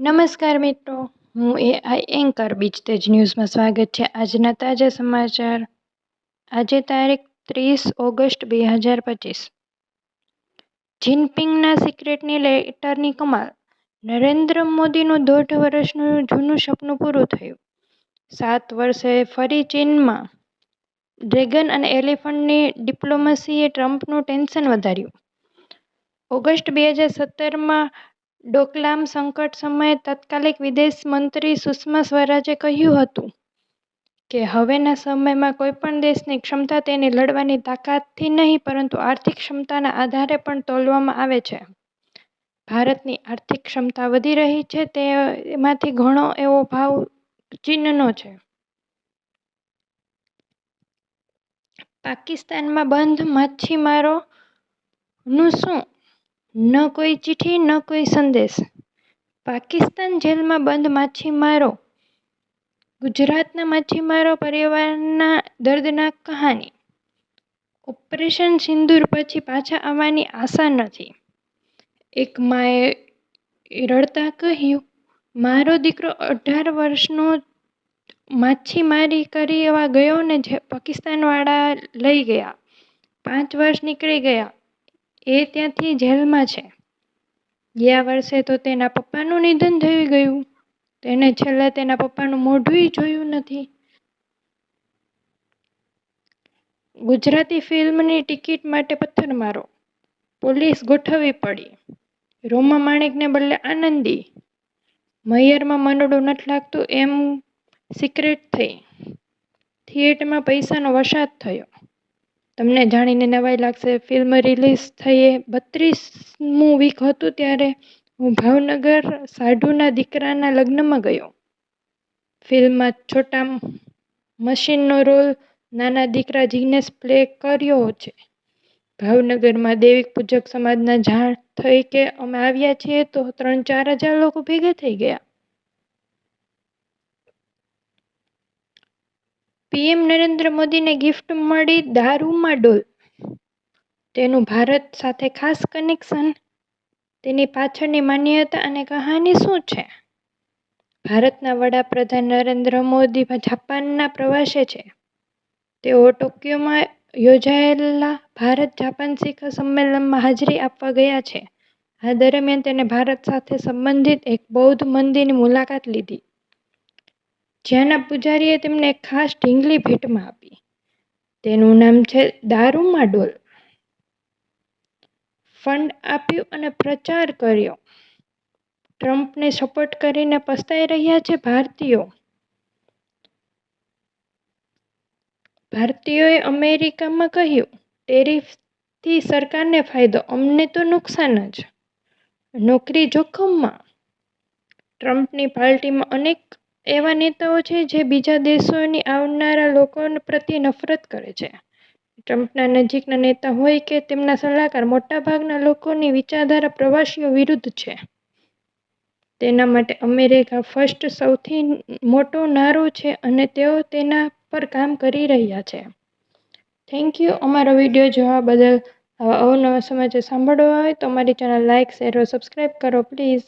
નમસ્કાર મિત્રો, હું એ આઈ એન્કર બીચ તેજ ન્યૂઝમાં સ્વાગત છે આજના તાજા સમાચાર. આજે તારીખ ત્રીસ ઓગસ્ટ બે હજાર પચીસ. જિનપિંગના સિક્રેટની લેટરની કમાલ. નરેન્દ્ર મોદીનું દોઢ વર્ષનું જૂનું સપનું પૂરું થયું. સાત વર્ષે ફરી ચીનમાં. ડ્રેગન અને એલિફન્ટની ડિપ્લોમસીએ ટ્રમ્પનું ટેન્શન વધાર્યું. ઓગસ્ટ બે હજાર સત્તરમાં ડોકલામ સંકટ સમયે તત્કાલિક વિદેશ મંત્રી સુષ્મા સ્વરાજે કહ્યું હતું કે, હવેના સમયમાં કોઈપણ દેશની ક્ષમતા તેની લડવાની તાકાતથી નહીં, પરંતુ આર્થિક ક્ષમતાના આધારે પણ તોલવામાં આવે છે. ભારતની આર્થિક ક્ષમતા વધી રહી છે તે એમાંથી ઘણો એવો ભાવ ચીનનો છે. પાકિસ્તાનમાં બંધ માછીમારોનું શું ન કોઈ ચિઠ્ઠી, ન કોઈ સંદેશ. પાકિસ્તાન જેલમાં બંધ માછીમારો ગુજરાતના માછીમારો પરિવારના દર્દનાક કહાની. ઓપરેશન સિંદૂર પછી પાછા આવવાની આશા નથી. એક માએ રડતા કહ્યું, મારો દીકરો અઢાર વર્ષનો માછીમારી કરી એવા ગયો ને પાકિસ્તાનવાળા લઈ ગયા. પાંચ વર્ષ નીકળી ગયા. એ ત્યાંથી જેલમાં છે. ગયા વર્ષે તો તેના પપ્પાનું નિધન થઈ ગયું. તેને છેલ્લે તેના પપ્પાનું મોઢું જોયું નથી. ગુજરાતી ફિલ્મની ટિકિટ માટે પથ્થરમારો પોલીસ ગોઠવવી પડી. રોમા માણેકને બદલે આનંદી. મૈયરમાં મનડું નથી લાગતું એમ સિક્રેટ થઈ. થિયેટરમાં પૈસાનો વરસાદ થયો. તમને જાણીને નવાઈ લાગશે ફિલ્મ રિલીઝ થયે બત્રીસમું વીક હતું ત્યારે હું ભાવનગર સાઢુના દીકરાના લગ્નમાં ગયો. ફિલ્મમાં છોટા મશીનનો રોલ નાના દીકરા જિગ્નેશ પ્લે કર્યો છે. ભાવનગરમાં દૈવિક પૂજક સમાજના જાણ થઈ કે અમે આવ્યા છીએ તો ત્રણ ચાર હજાર લોકો ભેગા થઈ ગયા. પીએમ નરેન્દ્ર મોદીને ગિફ્ટ મળી દારૂમાં ડોલ. તેનું ભારત સાથે ખાસ કનેક્શન તેની પાછળની માન્યતા અને કહાની શું છે? ભારતના વડાપ્રધાન નરેન્દ્ર મોદી જાપાનના પ્રવાસે છે. તેઓ ટોક્યોમાં યોજાયેલા ભારત જાપાન શિખર સંમેલનમાં હાજરી આપવા ગયા છે. આ દરમિયાન તેણે ભારત સાથે સંબંધિત એક બૌદ્ધ મંદિરની મુલાકાત લીધી. જ્યાંના પૂજારીએ તેમને ખાસ ઢીંગલી ભેટમાં આપી. તેનું નામ છે દારૂમાં ડોલ. ફંડ આપ્યું અને પ્રચાર કર્યો. ટ્રમ્પને સપોર્ટ કરીને પસ્તાઈ રહ્યા છે ભારતીયો. ભારતીયોએ અમેરિકામાં કહ્યું, ટેરિફથી સરકારને ફાયદો, અમને તો નુકસાન જ. નોકરી જોખમમાં. ટ્રમ્પની પાર્ટીમાં અનેક એવા નેતાઓ છે જે બીજા દેશોની આવનારા લોકો પ્રત્યે નફરત કરે છે. ટ્રમ્પના નજીકના નેતા હોય કે તેમના સલાહકાર, મોટાભાગના લોકોની વિચારધારા પ્રવાસીઓ વિરુદ્ધ છે. તેના માટે અમેરિકા ફર્સ્ટ સૌથી મોટો નારો છે અને તેઓ તેના પર કામ કરી રહ્યા છે. Thank you. અમારો વીડિયો જોવા બદલ આવા અવનવા સમાચાર સાંભળવા હોય તો અમારી ચેનલ લાઇક, શેર સબસ્ક્રાઈબ કરો, પ્લીઝ.